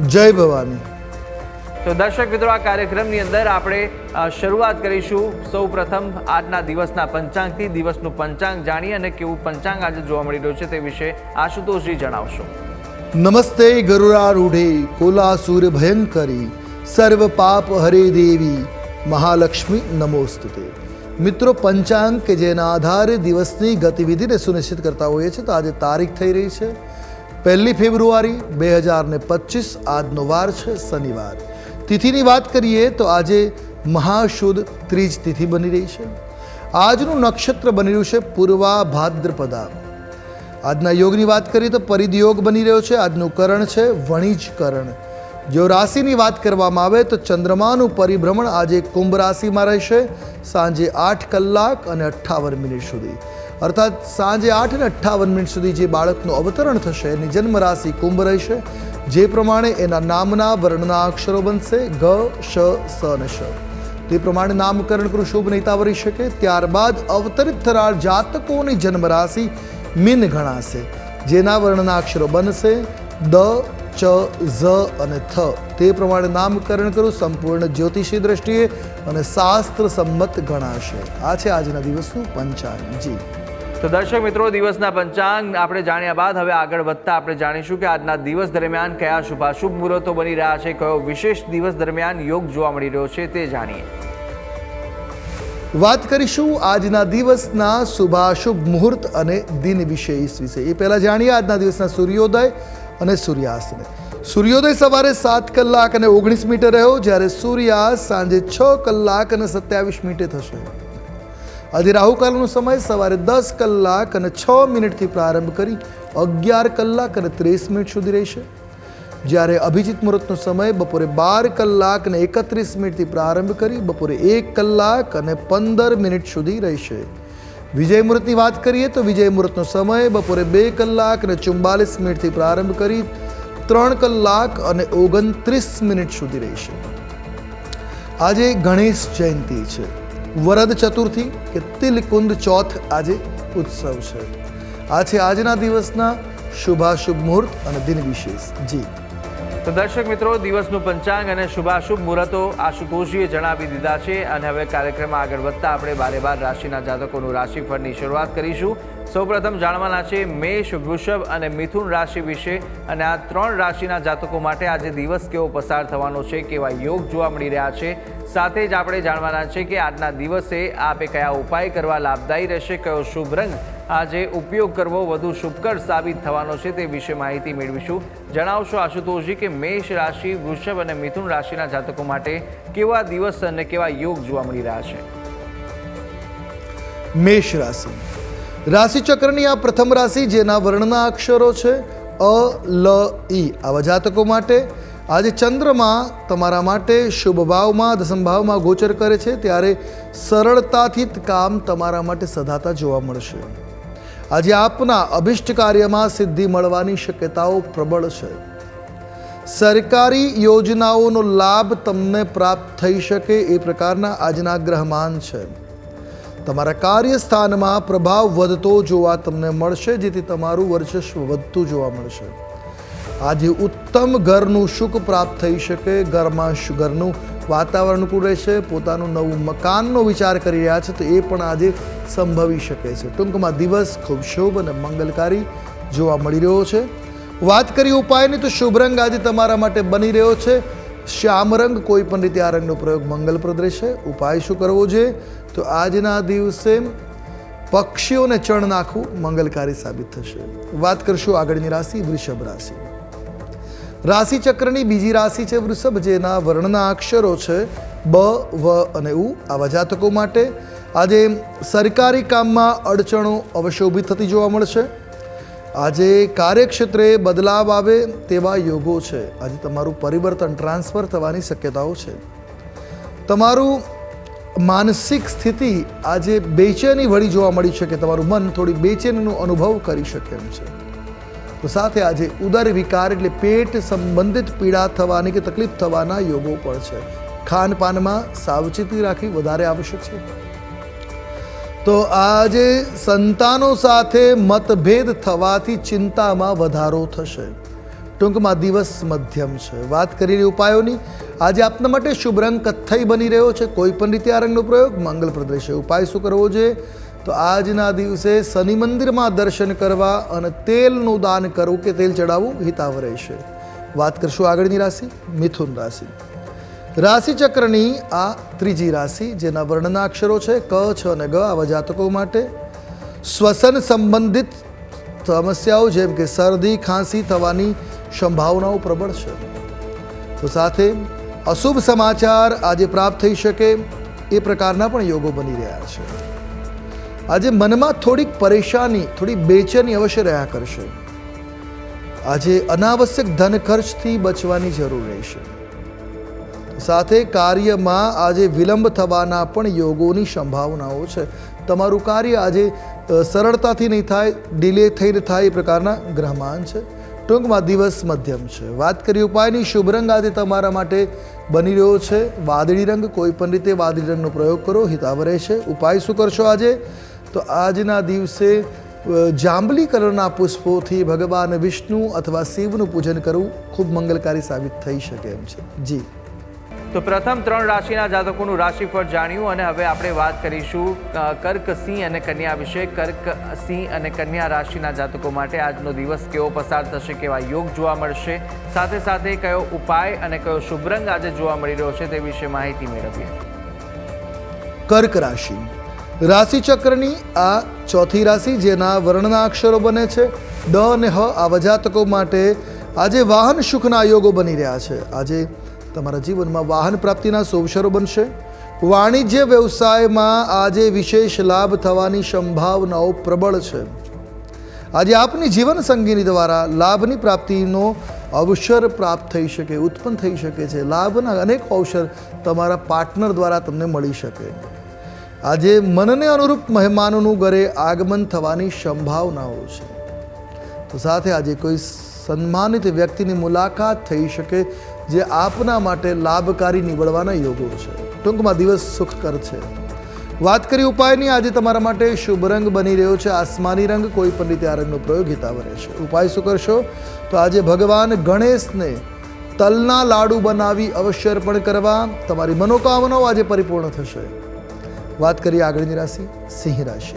જય ભવાની. તો દર્શક મિત્રો આ કાર્યક્રમની અંદર આપણે શરૂઆત કરીશું. સૌ પ્રથમ આજના દિવસના પંચાંગથી દિવસનું પંચાંગ જાણીએ અને કેવું પંચાંગ આજે જોવા મળી રહ્યું છે તે વિશે આશુતોષજી જણાવશો. નમસ્તે ગરુડારૂઢે કોલાસુર ભયંકરી સર્વ પાપ હરે દેવી મહાલક્ષ્મી નમોસ્તુતે. મિત્રો પંચાંગ કે જેના આધારે દિવસની ગતિવિધિને સુનિશ્ચિત કરતા હોઈએ છીએ તો આજે તારીખ થઈ રહી છે. પહેલી ફેબ્રુઆરી બે હજાર પચીસ આજનો વાર છે શનિવાર. તિથિની વાત કરીએ તો આજે મહાશુદ્ધ ત્રીજ તિથિ બની રહી છે. આજનું નક્ષત્ર બની રહ્યું છે પૂર્વા ભાદ્રપદા. આજના યોગની વાત કરીએ તો પરિધ યોગ બની રહ્યો છે, આજનું કરણ છે વણિજ કરણ. જો રાશિની વાત કરવામાં આવે તો ચંદ્રમાનું પરિભ્રમણ આજે કુંભ રાશિમાં રહેશે, સાંજે આઠ કલાક અને અઠ્ઠાવન મિનિટ સુધી. અર્થાત સાંજે આઠ ને અઠ્ઠાવન મિનિટ સુધી જે બાળકનું અવતરણ થશે, એની જન્મ રાશિ કુંભ રહેશે, જે પ્રમાણે એના નામના, વર્ણના અક્ષરો બનશે, ગ, શ, સ અને શ. તે પ્રમાણે નામકરણ કરું શુભ નેતા વરી શકે, ત્યારબાદ અવતરિત થનાર જાતકોની જન્મ રાશિ મીન ગણાશે, જેના વર્ણના અક્ષરો બનશે, દ, ચ, ઝ અને થ. તે પ્રમાણે નામકરણ કરું સંપૂર્ણ જ્યોતિષી દ્રષ્ટિએ અને શાસ્ત્ર સંમત ગણાશે. આ છે આજના દિવસનું પંચાંગ. જી. તો દર્શક મિત્રો, દિવસના પંચાંગ આપણે જાણ્યા બાદ હવે આગળ વધતા આપણે જાણીશું કે આજના દિવસ દરમિયાન કયા શુભાશુભ મુહૂર્તો બની રહ્યા છે, કયો વિશેષ દિવસ દરમિયાન યોગ જોવા મળી રહ્યો છે તે જાણીએ. વાત કરીશું આજના દિવસના શુભાશુભ મુહૂર્ત અને દિન વિશેષ વિશે. એ પહેલાં જાણીએ આજના દિવસના સૂર્યોદય અને સૂર્યાસ્તને. સૂર્યોદય સવારે સાત કલાક અને ઓગણીસ મિનિટે રહ્યો, જ્યારે સૂર્યાસ્ત સાંજે છ કલાક અને સત્યાવીસ મિનિટે થશે. આજે રાહુકાલનો સમય સવારે દસ કલાક અને છ મિનિટથી પ્રારંભ કરી અગિયાર કલાક અને ત્રીસ મિનિટ સુધી રહેશે. જ્યારે અભિજીત મુહૂર્તનો સમય બપોરે બાર કલાક અને એકત્રીસ મિનિટથી પ્રારંભ કરી બપોરે એક કલાક અને પંદર મિનિટ સુધી રહેશે. વિજય મુહૂર્તની વાત કરીએ તો વિજય મુહૂર્તનો સમય બપોરે બે કલાક અને ચુમ્બાલીસ મિનિટથી પ્રારંભ કરી ત્રણ કલાક અને ઓગણત્રીસ મિનિટ સુધી રહેશે. આજે ગણેશ જયંતિ છે. વરદ ચતુર્થી કે તિલકુંદ ચોથ આજે ઉત્સવ છે. આ છે આજના દિવસના શુભાશુભ મુહૂર્ત અને દિન વિશેષ. જી. તો દર્શક મિત્રો, દિવસનું પંચાંગ અને શુભાશુભ મુહૂર્તો આશુતોષજીએ જણાવી દીધા છે અને હવે કાર્યક્રમમાં આગળ વધતા આપણે બારે બાર રાશિના જાતકોનું રાશિફળની શરૂઆત કરીશું. સૌપ્રથમ જાણવાના છે મેષ, વૃષભ અને મિથુન રાશિ વિશે અને આ ત્રણ રાશિના જાતકો માટે આજે દિવસ કેવો પસાર થવાનો છે, કેવા યોગ જોવા મળી રહ્યા છે સાથે જ આપણે જાણવાના છે કે આજના દિવસે આપે કયા ઉપાય કરવા લાભદાયી રહેશે, કયો શુભ રંગ આજે ઉપયોગ કરવો વધુ શુભકર સાબિત થવાનો છે તે વિશે માહિતી મેળવીશું. જણાવશો આશુતોષજી કે મેષ રાશિ, વૃષભ અને મિથુન રાશિના જાતકો માટે કેવા દિવસ અને કેવા યોગ જોવા મળી રહ્યા છે? મેષ રાશિ. રાશિચક્રની આ પ્રથમ રાશિ જેના વર્ણના અક્ષરો છે અ, લ, ઈ. આવા જાતકો માટે આજે ચંદ્રમાં તમારા માટે શુભ ભાવમાં, દસમ ભાવમાં ગોચર કરે છે. ત્યારે સરળતાથી કામ તમારા માટે સધાતા જોવા મળશે. આજે આપના અભિષ્ટ કાર્યમાં સિદ્ધિ મળવાની શક્યતાઓ પ્રબળ છે. સરકારી યોજનાઓનો લાભ તમને પ્રાપ્ત થઈ શકે એ પ્રકારના આજના ગ્રહમાન છે. તમારા કાર્યસ્થાનમાં પ્રભાવ વધતો જોવા તમને મળશે, જેથી તમારું વર્ચસ્વ વધતું જોવા મળશે. આજે ઉત્તમ ઘરનું સુખ પ્રાપ્ત થઈ શકે, ઘરમાં ઘરનું વાતાવરણ અનુકૂળ રહેશે, પોતાનું નવું મકાનનો વિચાર કરી રહ્યા છે, તો એ પણ આજે સંભવી શકે છે. ટૂંકમાં દિવસ ખૂબ શુભ અને મંગલકારી જોવા મળી રહ્યો છે. વાત કરી ઉપાયની, તો શુભ રંગ આજે તમારા માટે બની રહ્યો છે. શ્યામ રંગ, કોઈ પણ રીતે આ રંગનો પ્રયોગ મંગલપ્રદ રહેશે. ઉપાય શું કરવો જોઈએ? તો આજના દિવસે પક્ષીઓને ચણ નાખવું મંગલકારી સાબિત થશે. વાત કરશું આગળની રાશિ, વૃષભ રાશિ. રાશિ ચક્રની બીજી રાશિ છે વૃષભ, જેના વર્ણના અક્ષરો છે બ, વ અને ઉ. આવા જાતકો માટે આજે સરકારી કામમાં અડચણો અવશ્ય ઊભી થતી જોવા મળશે. આજે કાર્યક્ષેત્રે બદલાવ આવે તેવા યોગો છે. આજે તમારું પરિવર્તન ટ્રાન્સફર થવાની શક્યતાઓ છે. તમારું માનસિક સ્થિતિ આજે બેચેની વળી જોવા મળી શકે. તમારું મન થોડી બેચેનીનો અનુભવ કરી શકે એમ છે. તો સાથે આજે ઉદર વિકાર એટલે પેટ સંબંધિત પીડા થવાની કે તકલીફ થવાના યોગો પણ છે. ખાનપાનમાં સાવચેતી રાખવી વધારે આવશ્યક છે. તો આજે સંતાનો સાથે મતભેદ થવાથી ચિંતામાં વધારો થશે. ટૂંકમાં દિવસ મધ્યમ છે. વાત કરી ઉપાયોની, આજે આપના માટે શુભ રંગ કથ્થઈ બની રહ્યો છે. કોઈ પણ રીતે આ રંગનો પ્રયોગ મંગલપ્રદ રહેશે ઉપાય શું કરવો જોઈએ? તો આજના દિવસે શનિ મંદિરમાં દર્શન કરવા અને તેલનું દાન કરવું કે તેલ ચડાવવું હિતાવ રહેશે. વાત કરશું આગળની રાશિ, મિથુન રાશિ. રાશિચક્રની આ ત્રીજી રાશિ, જેના વર્ણના અક્ષરો છે ક, છ અને ગ, આવા જાતકો માટે શ્વસન સંબંધિત સમસ્યાઓ, જેમ કે શરદી, ખાંસી થવાની સંભાવનાઓ પ્રબળ છે. તો સાથે અશુભ સમાચાર આજે પ્રાપ્ત થઈ શકે એ પ્રકારના પણ યોગો બની રહ્યા છે. આજે મનમાં થોડીક પરેશાની થોડી બેચેની અવશ્ય રહ્યા કરશે. આજે અનાવશ્યક ધન ખર્ચથી બચવાની જરૂર રહેશે. સાથે કાર્યમાં આજે વિલંબ થવાના પણ યોગોની સંભાવનાઓ છે. તમારું કાર્ય આજે સરળતાથી નહીં થાય, ડિલે થઈને થાય એ પ્રકારના ગ્રહમાન છે. ટૂંકમાં દિવસ મધ્યમ છે. વાત કરી ઉપાયની, શુભ રંગ આજે તમારા માટે બની રહ્યો છે. વાદળી રંગ, કોઈ પણ રીતે વાદળી રંગનો પ્રયોગ કરો હિતાવ રહેશે. ઉપાય શું કરશો આજે? તો આજના દિવસે જાંબલી કલરના પુષ્પોથી ભગવાન વિષ્ણુ અથવા શિવનું પૂજન કરવું ખૂબ મંગલકારી સાબિત થઈ શકે એમ છે. જી. તો પ્રથમ ત્રણ રાશિના જાતકોનું રાશિફળ જાણ્યું અને હવે આપણે વાત કરીશું કર્ક સિંહ અને કન્યા વિશે. કર્ક સિંહ અને કન્યા રાશિના જાતકો માટે આજનો દિવસ કેવો પસાર થશે કેવા યોગ જોવા મળશે સાથે સાથે કયો ઉપાય અને કયો શુભ રંગ આજે જોવા મળી રહ્યો છે તે વિશે માહિતી મેળવીએ. કર્ક રાશિ. રાશિ ચક્રની આ ચોથી રાશિ, જેના વર્ણના અક્ષરો બને છે, ડ અને હ આવા જાતકો માટે આજે વાહન સુખના યોગો બની રહ્યા છે. આજે તમારા જીવનમાં વાહન પ્રાપ્તિના શુભશરો બનશે. વાણિજ્ય વ્યવસાયમાં આજે વિશેષ લાભ થવાની સંભાવનાઓ પ્રબળ છે. આજે આપની જીવન સંગીની દ્વારા લાભની પ્રાપ્તિનો અવસર પ્રાપ્ત થઈ શકે, ઉત્પન્ન થઈ શકે છે. લાભના અનેક અવસર તમારા પાર્ટનર દ્વારા તમને મળી શકે. આજે મનને અનુરૂપ મહેમાનોનું ઘરે આગમન થવાની સંભાવનાઓ છે. તો સાથે આજે કોઈ સન્માનિત વ્યક્તિની મુલાકાત થઈ શકે જે આપના માટે લાભકારી નીવડવાના યોગો છે. ટૂંકમાં દિવસ સુખકર છે. વાત કરી ઉપાયની, આજે તમારા માટે શુભ રંગ બની રહ્યો છે. આસમાની રંગ કોઈ પણ રીતે આ રંગનો પ્રયોગ હિતાવ રહેશે ઉપાય શું કરશો? તો આજે ભગવાન ગણેશને તલના લાડુ બનાવી અવશ્ય અર્પણ કરવા. તમારી મનોકામનાઓ આજે પરિપૂર્ણ થશે. વાત કરીએ આગળની રાશિ, સિંહ રાશિ.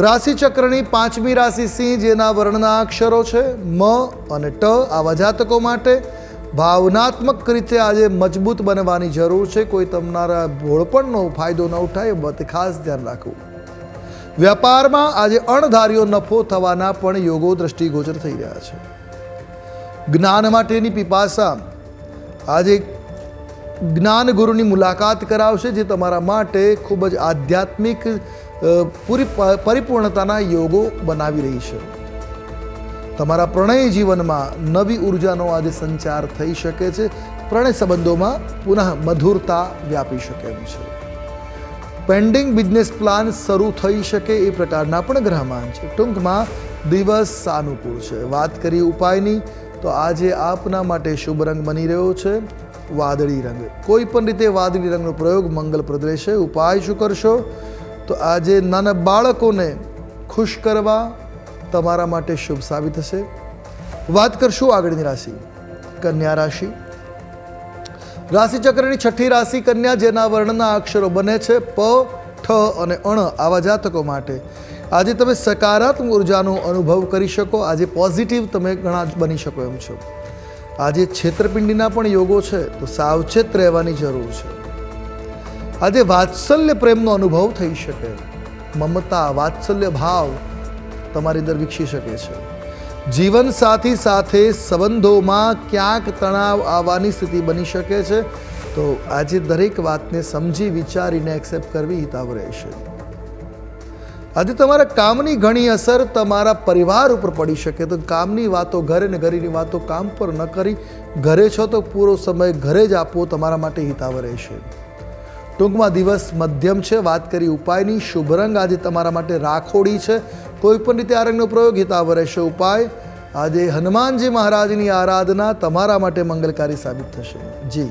રાશિ ચક્રની પાંચમી રાશિ સિંહ, જેના વર્ણના અક્ષરો છે મ અને ટ, આવા જાતકો માટે ભાવનાત્મક રીતે આજે મજબૂત બનવાની જરૂર છે. કોઈ તમારા ભોળપણનો ફાયદો ન ઉઠાય, એ ખાસ ધ્યાન રાખવું. વ્યાપારમાં આજે અણધાર્યો નફો થવાના પણ યોગો દ્રષ્ટિગોચર થઈ રહ્યા છે. જ્ઞાન માટેની પીપાસા આજે જ્ઞાન ગુરુની મુલાકાત કરાવશે, જે તમારા માટે ખૂબ જ આધ્યાત્મિક પૂરી પરિપૂર્ણતાના યોગો બનાવી રહી છે. તમારા પ્રણય જીવનમાં નવી ઉર્જાનો આજે સંચાર થઈ શકે છે. પ્રણય સંબંધોમાં પુનઃ મધુરતા વ્યાપી શકે એમ છે. પેન્ડિંગ બિઝનેસ પ્લાન શરૂ થઈ શકે એ પ્રકારના પણ ગ્રહમાન છે. ટૂંકમાં દિવસ સાનુકૂળ છે. વાત કરીએ ઉપાયની, તો આજે આપના માટે શુભ રંગ બની રહ્યો છે. વાદળી રંગ. કોઈ પણ રીતે વાદળી રંગનો પ્રયોગ મંગલપ્રદ રહેશે ઉપાય શું કરશો? તો આજે નાના બાળકોને ખુશ કરવા તમારા માટે શુભ સાબિત થશે. વાત કરશું આગળની રાશિ, કન્યા રાશિ. રાશિચક્રની છઠ્ઠી રાશિ કન્યા, જેના વર્ણના અક્ષરો બને છે પ, ઠ અને અણ આવા જાતકો માટે. આજે તમે સકારાત્મક ઉર્જાનો અનુભવ કરી શકો, આજે પોઝિટિવ તમે ઘણા બની શકો એમ છો. આજે છેતરપિંડીના પણ યોગો છે, તો સાવચેત રહેવાની જરૂર છે. આજે વાત્સલ્ય પ્રેમનો અનુભવ થઈ શકે. મમતા, વાત્સલ્ય ભાવ તમારી અંદર વિકસી શકે છે. જીવન સાથી સાથે સંબંધોમાં ક્યાંક તણાવ આવવાની સ્થિતિ બની શકે છે, તો આજે દરેક વાતને સમજી, વિચારીને એક્સેપ્ટ કરવી હિતાવ રહેશે. આજે તમારા કામની ઘણી અસર તમારા પરિવાર ઉપર પડી શકે તો કામની વાતો ઘરે ને ઘરેની વાતો કામ પર ન કરી. ઘરે છો તો પૂરો સમય ઘરે જ આપવો તમારા માટે હિતાવ રહેશે. ટૂંકમાં દિવસ મધ્યમ છે, વાત કરી ઉપાયની. શુભ રંગ આજે તમારા માટે રાખોડી છે. કોઈ પણ રીતે આ રંગનો પ્રયોગ હિતાવ રહેશે. ઉપાય, આજે હનુમાનજી મહારાજની આરાધના તમારા માટે મંગલકારી સાબિત થશે. જી.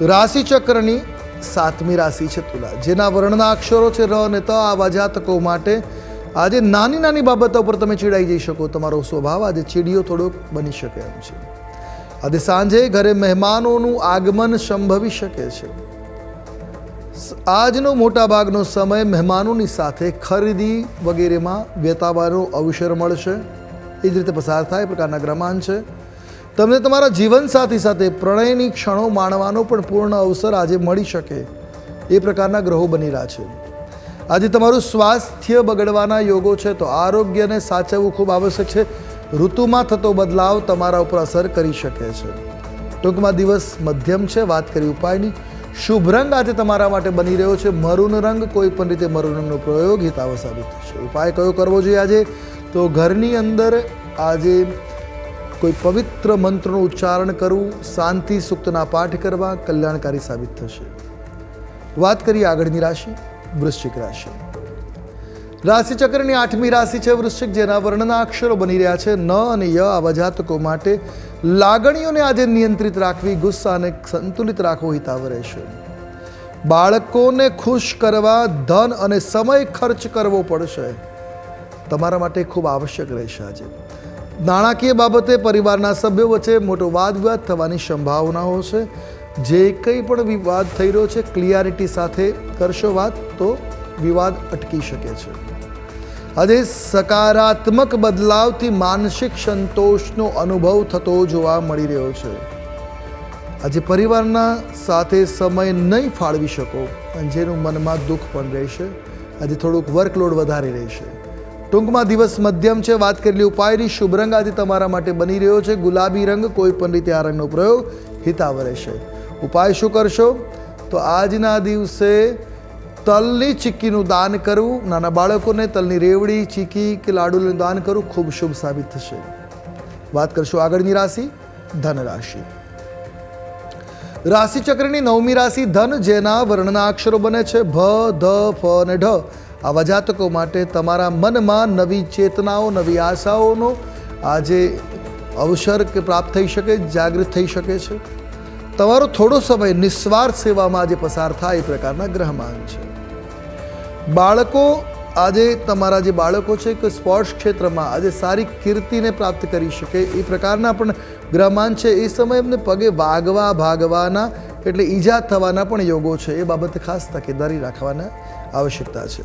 રાશિ ચક્રની સાતમી રાશિ છે તુલા. જેના વર્ણના અક્ષરો છે ર અને ત આવા જાતકો માટે આજે નાની નાની બાબતો પર તમે ચીડાઈ જઈ શકો, તમારો સ્વભાવ આજે ચીડિયો થોડોક બની શકે એમ છે. આજે સાંજે ઘરે મહેમાનોનું આગમન સંભવી શકે છે. આજનો મોટાભાગનો સમય મહેમાનોની સાથે ખરીદી વગેરેમાં વેતાવાનો અવસર મળશે. એ જ રીતે પસાર થાય, એ પ્રકારના ગ્રહમાન છે. તમને તમારા જીવનસાથી સાથે પ્રણયની ક્ષણો માણવાનો પણ પૂર્ણ અવસર આજે મળી શકે એ પ્રકારના ગ્રહો બની રહ્યા છે. આજે તમારું સ્વાસ્થ્ય બગડવાના યોગો છે તો આરોગ્યને સાચવવું ખૂબ આવશ્યક છે. ઋતુમાં થતો બદલાવ તમારા ઉપર અસર કરી શકે છે. ટૂંકમાં દિવસ મધ્યમ છે, વાત કરી ઉપાયની શુભ રંગ આજે તમારા માટે બની રહ્યો છે. મરૂન રંગ કોઈ પણ રીતે મરૂન રંગનો પ્રયોગ હિતાવ સાબિત થશે. ઉપાય કયો કરવો જોઈએ આજે? તો ઘરની અંદર આજે કોઈ પવિત્ર મંત્રનું ઉચ્ચારણ કરવું, શાંતિ સૂક્તના પાઠ કરવા કલ્યાણકારી સાબિત થશે. વાત કરીએ આગળની રાશિ, વૃશ્ચિક રાશિ. રાશિચક્રની આઠમી રાશિ છે વૃશ્ચિક, જેના વર્ણના અક્ષરો બની રહ્યા છે ન અને ય. આવા જાતકો માટે લાગણીઓને આજે નિયંત્રિત રાખવી, ગુસ્સાને સંતુલિત રાખવો હિતાવ રહેશે. બાળકોને ખુશ કરવા ધન અને સમય ખર્ચ કરવો પડશે. તમારા માટે ખૂબ આવશ્યક રહેશે આજે. નાણાકીય બાબતે પરિવારના સભ્યો વચ્ચે મોટો વાદ વિવાદ થવાની સંભાવનાઓ છે. જે કંઈ પણ વિવાદ થઈ રહ્યો છે, ક્લિયરિટી સાથે કરશો વાત તો વિવાદ અટકી શકે છે. આજે સકારાત્મક બદલાવથી માનસિક સંતોષનો અનુભવ થતો જોવા મળી રહ્યો છે. આજે પરિવારના સાથે સમય નહીં ફાળવી શકો અને જેનું મનમાં દુઃખ પણ રહેશે. આજે થોડુંક વર્કલોડ વધારે રહેશે. ટૂંકમાં દિવસ મધ્યમ છે. વાત કરેલી ઉપાયની. શુભ રંગ આજે તમારા માટે બની રહ્યો છે. ગુલાબી રંગ કોઈ પણ રીતે આ રંગનો પ્રયોગ હિતાવ રહેશે. ઉપાય શું કરશો? તો આજના દિવસે તલની ચીક્કીનું દાન કરવું. નાના બાળકોને તલની રેવડી, ચીકી કે લાડુનું દાન કરવું ખૂબ શુભ સાબિત થશે. વાત કરશું આગળની રાશિ, ધન રાશિ. રાશિચક્રની નવમી રાશિ ધન, જેના વર્ણના અક્ષરો બને છે. ભ, ધ, ફ અને ઢ. આવા જાતકો માટે તમારા મનમાં નવી ચેતનાઓ, નવી આશાઓનો આજે અવસર કે પ્રાપ્ત થઈ શકે, જાગૃત થઈ શકે છે. તમારો થોડો સમય નિસ્વાર્થ સેવામાં આજે પસાર થાય એ પ્રકારના ગ્રહમાન છે. બાળકો, આજે તમારા જે બાળકો છે કે સ્પોર્ટ્સ ક્ષેત્રમાં આજે સારી કીર્તિને પ્રાપ્ત કરી શકે એ પ્રકારના પણ ગ્રહમાન છે. એ સમય એમને પગે વાગવા, ભાગવાના એટલે ઈજા થવાના પણ યોગો છે. એ બાબતે ખાસ તકેદારી રાખવાના આવશ્યકતા છે.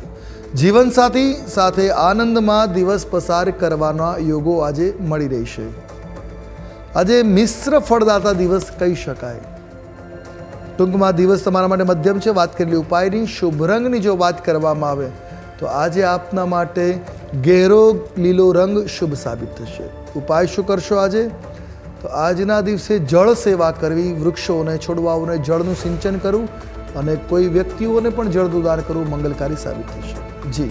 જીવનસાથી સાથે આનંદમાં દિવસ પસાર કરવાના યોગો આજે મળી રહેશે આજે મિશ્ર ફળદાતા દિવસ કહી શકાય. ટૂંકમાં દિવસ તમારા માટે મધ્યમ છે. વાત કરેલી ઉપાયની? શુભ રંગની જો વાત કરવામાં આવે, તો આજે આપના માટે ગેરો લીલો રંગ શુભ સાબિત થશે. ઉપાય શું કરશો આજે? તો આજના દિવસે જળ સેવા કરવી, વૃક્ષોને છોડવાઓને જળનું સિંચન કરવું અને કોઈ વ્યક્તિઓને પણ જળનું દાન કરવું મંગલકારી સાબિત થશે. જી.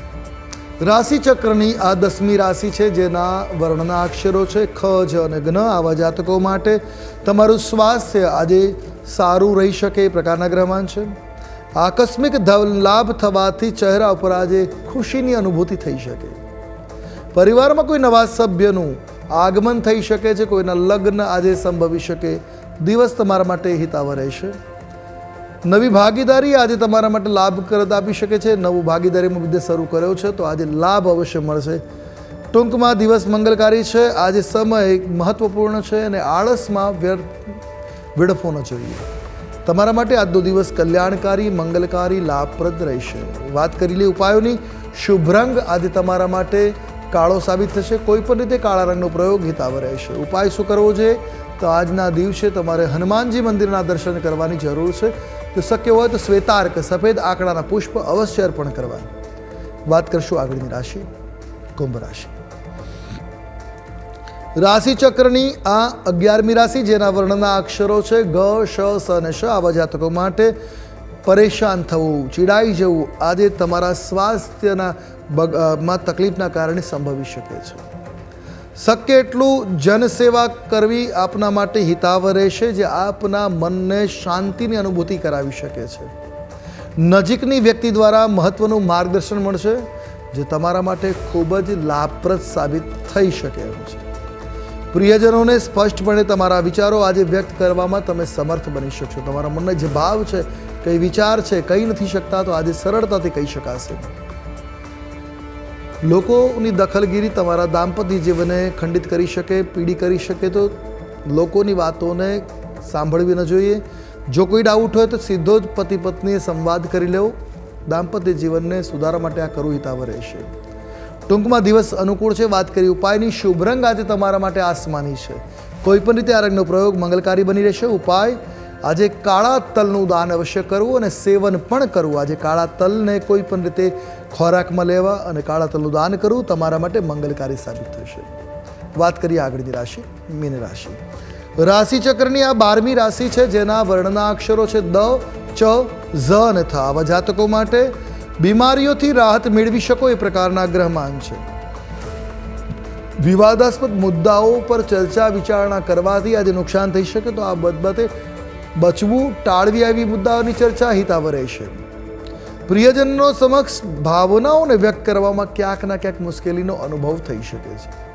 રાશિ ચક્રની આ દસમી રાશિ છે, જેના વર્ણના અક્ષરો છે, ખ, જ અને જ્ઞ આવા જાતકો માટે તમારું સ્વાસ્થ્ય આજે સારું રહી શકે એ પ્રકારના ગ્રહમાન છે. આકસ્મિક લાભ થવાથી ચહેરા ઉપર આજે ખુશીની અનુભૂતિ થઈ શકે. પરિવારમાં કોઈ નવા સભ્યનું આગમન થઈ શકે છે, કોઈના લગ્ન આજે સંભવી શકે. દિવસ તમારા માટે હિતાવ રહેશે. નવી ભાગીદારી આજે તમારા માટે લાભપ્રદ આપી શકે છે. નવું ભાગીદારીમાં વિદ્યા શરૂ કર્યો છે તો આજે લાભ અવશ્ય મળશે. ટૂંકમાં દિવસ મંગલકારી છે. આજે સમય મહત્વપૂર્ણ છે અને આળસમાં વ્યર્થ વેડફવો ન જોઈએ. તમારા માટે આજનો દિવસ કલ્યાણકારી, મંગલકારી, લાભપ્રદ રહેશે. વાત કરી લે ઉપાયોની. શુભ રંગ આજે તમારા માટે કાળો સાબિત થશે. કોઈ પણ રીતે કાળા રંગનો પ્રયોગ હિતાવ રહેશે. ઉપાય શું કરવો જોઈએ? તો આજના દિવસે તમારે હનુમાનજી મંદિરના દર્શન કરવાની જરૂર છે. જો શક્ય હોય તો શ્વેતાર્ક, સફેદ આંકડાના પુષ્પ અવશ્ય અર્પણ કરવા વાત કરશું આગળની રાશિ, કુંભ રાશિ. રાશિ ચક્રની આ અગિયારમી રાશિ, જેના વર્ણના અક્ષરો છે ગ, શ, સ અને શ, આવા જાતકો માટે પરેશાન થવું, ચીડાઈ જવું આજે તમારા સ્વાસ્થ્યના માં તકલીફના કારણે સંભવી શકે છે. શક્ય એટલું જનસેવા કરવી આપના માટે હિતાવ રહેશે જે આપના મનને શાંતિની અનુભૂતિ કરાવી શકે છે. નજીકની વ્યક્તિ દ્વારા મહત્વનું માર્ગદર્શન મળશે, જે તમારા માટે ખૂબ જ લાભપ્રદ સાબિત થઈ શકે એમ છે. પ્રિયજનોને સ્પષ્ટપણે તમારા વિચારો આજે વ્યક્ત કરવામાં તમે સમર્થ બની શકશો. તમારા મનને જે ભાવ છે, કઈ વિચાર છે કહી નથી શકતા, તો આજે સરળતાથી કહી શકાશે. લોકોની દખલગીરી તમારા દાંપત્ય જીવનને ખંડિત કરી શકે, પીડી કરી શકે તો લોકોની વાતોને સાંભળવી ન જોઈએ. જો કોઈ ડાઉટ હોય તો સીધો જ પતિ પત્નીએ સંવાદ કરી લેવો. દાંપત્ય જીવનને સુધારવા માટે આ કરવું હિતાવ રહેશે. ટૂંકમાં દિવસ અનુકૂળ છે. વાત કરી ઉપાયની. શુભ રંગ આજે તમારા માટે આસમાની છે. કોઈપણ રીતે આ રંગનો પ્રયોગ મંગલકારી બની રહેશે. ઉપાય આજે કાળા તલનું દાન અવશ્ય કરવું અને સેવન પણ કરવું. આજે કાળા તલને કોઈ પણ રીતે ખોરાકમાં લેવા અને કાળા તલનું દાન કરવું તમારા માટે મંગલકારી સાબિત થશે. વાત કરીએ આગળની રાશિ, મીન રાશિ. રાશિ ચક્રની આ બારમી રાશિ છે, જેના વર્ણના અક્ષરો છે દ, ચ, ઝ અને થ. આવા જાતકો માટે બીમારીઓથી રાહત મેળવી શકો એ પ્રકારના ગ્રહમાન છે. વિવાદાસ્પદ મુદ્દાઓ પર ચર્ચા વિચારણા કરવાથી આજે નુકસાન થઈ શકે તો આ બાબતે બચવું ટાળવી આવી મુદ્દાઓની ચર્ચા હિતાવ રહેશે. પ્રિયજનો સમક્ષ ભાવનાઓને વ્યક્ત કરવામાં ક્યાંક ના ક્યાંક મુશ્કેલીનો અનુભવ થઈ શકે છે.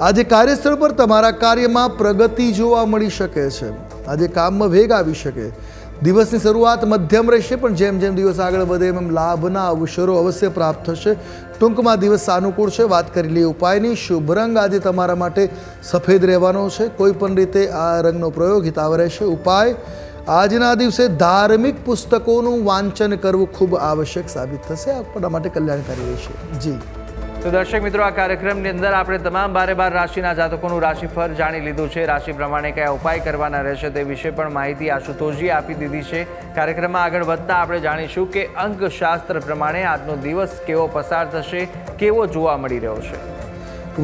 આજે કાર્યસ્થળ પર તમારા કાર્યમાં પ્રગતિ જોવા મળી શકે છે. આજે કામમાં વેગ આવી શકે. દિવસની શરૂઆત મધ્યમ રહેશે, પણ જેમ જેમ દિવસ આગળ વધે એમ લાભના અવસરો અવશ્ય પ્રાપ્ત થશે. ટૂંકમાં દિવસ સાનુકૂળ છે. વાત કરી લઈએ ઉપાયની. શુભ રંગ આજે તમારા માટે સફેદ રહેવાનો છે. કોઈ પણ રીતે આ રંગનો પ્રયોગ હિતાવ રહેશે. ઉપાય, આજના દિવસે ધાર્મિક પુસ્તકોનું વાંચન કરવું ખૂબ આવશ્યક સાબિત થશે. આપણા માટે કલ્યાણકારી રહેશે. જી. તો દર્શક મિત્રો, આ કાર્યક્રમની અંદર આપણે તમામ બારે બાર રાશિના જાતકોનું રાશિફળ જાણી લીધું છે. રાશિ પ્રમાણે કયા ઉપાય કરવાના રહેશે તે વિશે પણ માહિતી આશુતોષજી આપી દીધી છે. કાર્યક્રમમાં આગળ વધતા આપણે જાણીશું કે અંકશાસ્ત્ર પ્રમાણે આજનો દિવસ કેવો પસાર થશે, કેવો જોવા મળી રહ્યો છે.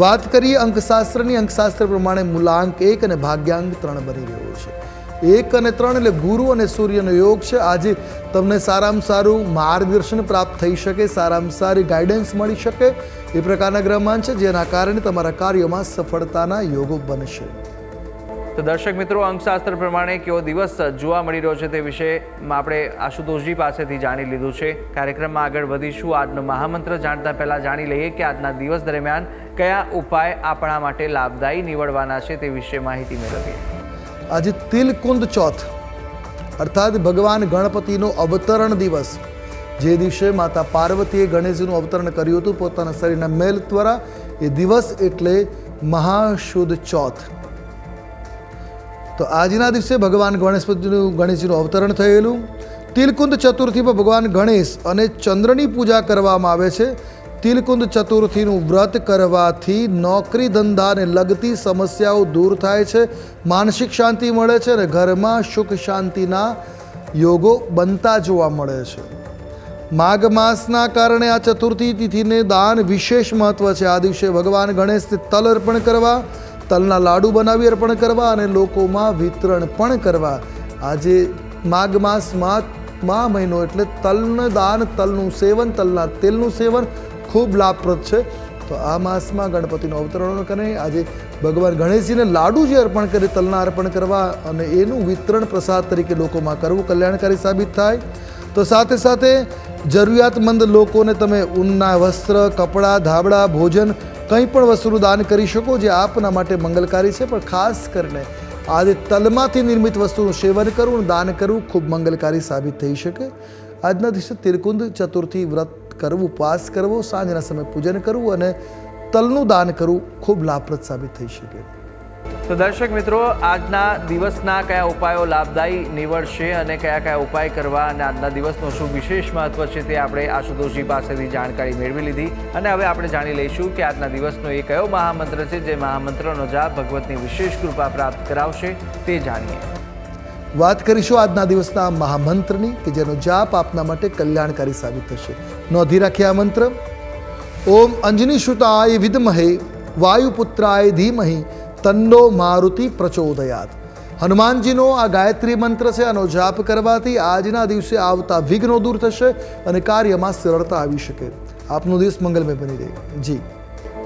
વાત કરીએ અંકશાસ્ત્રની અંકશાસ્ત્ર પ્રમાણે મૂલાંક એક અને ભાગ્યાંક ત્રણ બની રહ્યો છે. એક અને ત્રણ, એટલે ગુરુ અને સૂર્યનો યોગ છે. આજે તમને સારામાં સારું માર્ગદર્શન પ્રાપ્ત થઈ શકે, સારામાં સારી ગાઈડન્સ મળી શકે એ પ્રકારના ગ્રહમાન છે, જેના કારણે તમારા કાર્યોમાં સફળતાના યોગો બનશે. તો દર્શક મિત્રો, અંકશાસ્ત્ર પ્રમાણે કેવો દિવસ જોવા મળી રહ્યો છે તે વિશે આપણે આશુતોષજી પાસેથી જાણી લીધું છે. કાર્યક્રમમાં આગળ વધીશું. આજનો મહામંત્ર જાણતા પહેલાં જાણી લઈએ કે આજના દિવસ દરમિયાન કયા ઉપાય આપણા માટે લાભદાયી નીવડવાના છે તે વિશે માહિતી મેળવીએ. આજે તિલકુંદ ચોથ. અર્થાત ભગવાન ગણપતિનો અવતરણ દિવસ. જે દિવસે માતા પાર્વતીએ ગણેશજીનું અવતરણ કર્યું હતું, પોતાના શરીરના મેલ દ્વારા, એ દિવસ એટલે મહાશુદ્ધ ચોથ. તો આજના દિવસે ભગવાન ગણેશપતિનું ગણેશજીનું અવતરણ થયેલું. તિલકુંદ ચતુર્થી પર ભગવાન ગણેશ અને ચંદ્રની પૂજા કરવામાં આવે છે. તિલકુંદ ચતુર્થીનું વ્રત કરવાથી નોકરી ધંધાને લગતી સમસ્યાઓ દૂર થાય છે, માનસિક શાંતિ મળે છે અને ઘરમાં સુખ શાંતિના યોગો બનતા જોવા મળે છે. માઘ માસના કારણે આ ચતુર્થી તિથિને દાન વિશેષ મહત્વ છે. આ દિવસે ભગવાન ગણેશને તલ અર્પણ કરવા, તલના લાડુ બનાવી અર્પણ કરવા અને લોકોમાં વિતરણ પણ કરવા. આજે માઘ માસમાં મા મહિનો એટલે તલનું દાન, તલનું સેવન, તલના તેલનું સેવન ખૂબ લાભપ્રદ છે. તો આ માસમાં ગણપતિનું અવતરણ કરે. આજે ભગવાન ગણેશજીને લાડુ જે અર્પણ કરે, તલના અર્પણ કરવા અને એનું વિતરણ પ્રસાદ તરીકે લોકોમાં કરવું કલ્યાણકારી સાબિત થાય. તો સાથે સાથે જરૂરિયાતમંદ લોકોને તમે ઊનના વસ્ત્ર, કપડાં, ધાબળા, ભોજન, કંઈ પણ વસ્તુનું દાન કરી શકો, જે આપના માટે મંગલકારી છે. પણ ખાસ કરીને આજે તલમાંથી નિર્મિત વસ્તુનું સેવન કરવું દાન કરવું ખૂબ મંગલકારી સાબિત થઈ શકે. આજના દિવસે તિરકુંદ ચતુર્થી વ્રત કરવું ઉપવાસ કરવો સાંજના સમયે પૂજન કરવું અને તલનું દાન કરવું ખૂબ લાભપ્રદ સાબિત થઈ શકે. તો દર્શક મિત્રો આજના દિવસના કયા ઉપાયો લાભદાયી નીવડશે અને કયા કયા ઉપાય કરવા અને આજના દિવસનું શું વિશેષ મહત્વ છે તે આપણે આશુતોષજી પાસેથી જાણકારી મેળવી લીધી. અને હવે આપણે જાણી લઈશું કે આજના દિવસનો એ કયો મહામંત્ર છે જે મહામંત્રનો જાપ ભગવતની વિશેષ કૃપા પ્રાપ્ત કરાવશે તે જાણીએ. વાત કરીશું આજના દિવસના મહામંત્રની કે જેનો જાપ આપના માટે કલ્યાણકારી સાબિત થશે. નોંધી રાખ્યા મંત્ર. ઓમ અંજનીશુતાય વિદ્મહે, વાયુપુત્રાય ધીમહિ, તન્નો મારુતિ પ્રચોદયાત. હનુમાનજીનો આ ગાયત્રી મંત્ર છે, આનો જાપ કરવાથી આજના દિવસે આવતા વિઘ્નો દૂર થશે અને કાર્યમાં સરળતા આવી શકે. આપનો દિવસ મંગલમય બની રહે. જી.